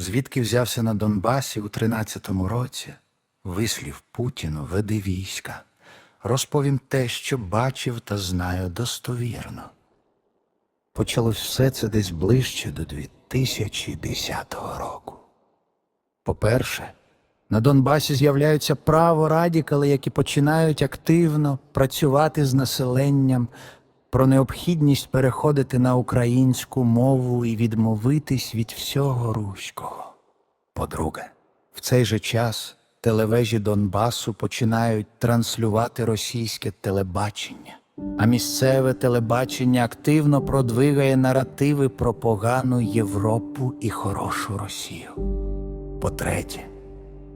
звідки взявся на Донбасі у 13-му році, вислів Путіну веди війська. Розповім те, що бачив та знаю достовірно. Почалось все це десь ближче до 2010 року. По-перше, на Донбасі з'являються праворадікали, які починають активно працювати з населенням про необхідність переходити на українську мову і відмовитись від всього руського. По-друге, в цей же час телевежі Донбасу починають транслювати російське телебачення, а місцеве телебачення активно продвигає наративи про погану Європу і хорошу Росію. По-третє,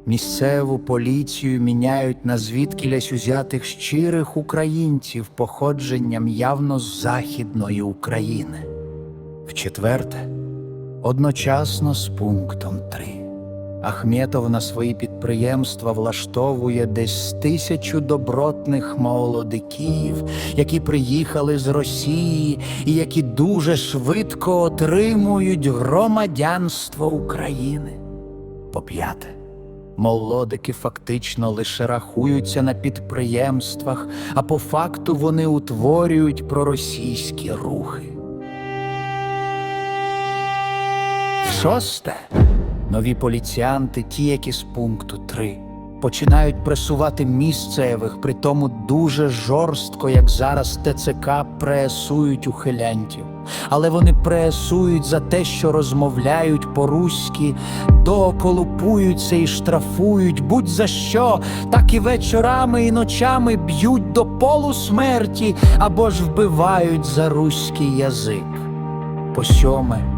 місцеву поліцію міняють на звідкілясь узятих щирих українців походженням явно з Західної України. В-четверте, одночасно з пунктом 3. Ахметов на свої підприємства влаштовує десь тисячу добротних молодиків, які приїхали з Росії і які дуже швидко отримують громадянство України. По-п'яте, молодики фактично лише рахуються на підприємствах, а по факту вони утворюють проросійські рухи. Шосте. Нові поліціянти, ті, які з пункту 3, починають пресувати місцевих, при тому дуже жорстко, як зараз ТЦК пресують ухилянтів. Але вони пресують за те, що розмовляють по-руськи, дооколупуються і штрафують будь за що, так і вечорами і ночами б'ють до полусмерті або ж вбивають за руський язик. По сьоме,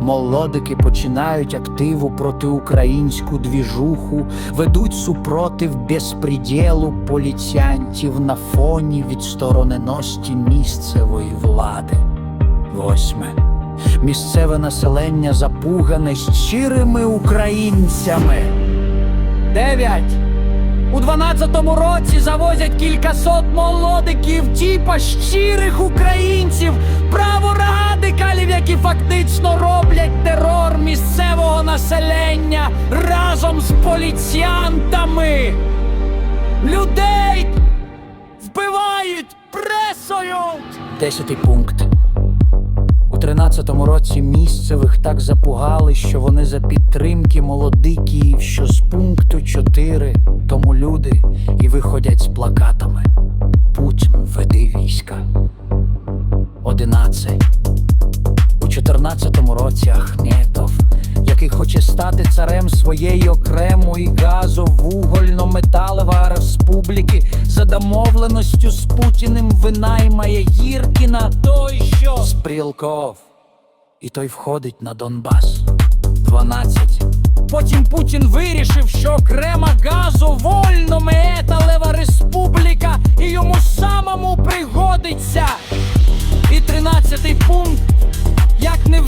молодики починають активу проти українську двіжуху, ведуть супротив безпреділу поліціянтів на фоні відстороненості місцевої влади. Восьме. Місцеве населення запугане щирими українцями. Дев'ять. У 12-му році завозять кількасот молодиків, тіпа щирих українців, праворадикалів, які фактично роблять терор місцевого населення разом з поліціянтами. Людей вбивають пресою. Десятий пункт. У 13-му році місцевих так запугали, що вони за підтримки молодиків, що з пункту 4, тому люди і виходять з плакатами. Путін веди війська. 11. У 14-му році Ахметов, який хоче стати царем своєї окремої газовугольно-металева республіки, за домовленостю з Путіним винаймає Гіркіна той, що Спрілков. І той входить на Донбас. 12. Потім Путін вирішив, що окрема газовольно-металева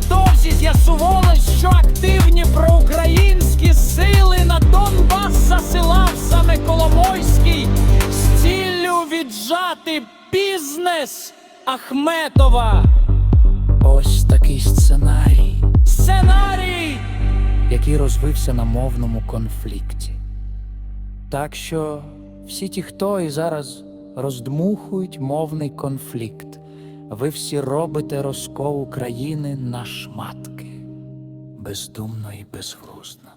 невдовзі з'ясувалось, що активні проукраїнські сили на Донбас засилав саме Коломойський з ціллю віджати бізнес Ахметова. Ось такий сценарій. Сценарій, який розвився на мовному конфлікті. Так що всі ті, хто і зараз роздмухують мовний конфлікт, ви всі робите розкол України на шматки, бездумно і безглуздно.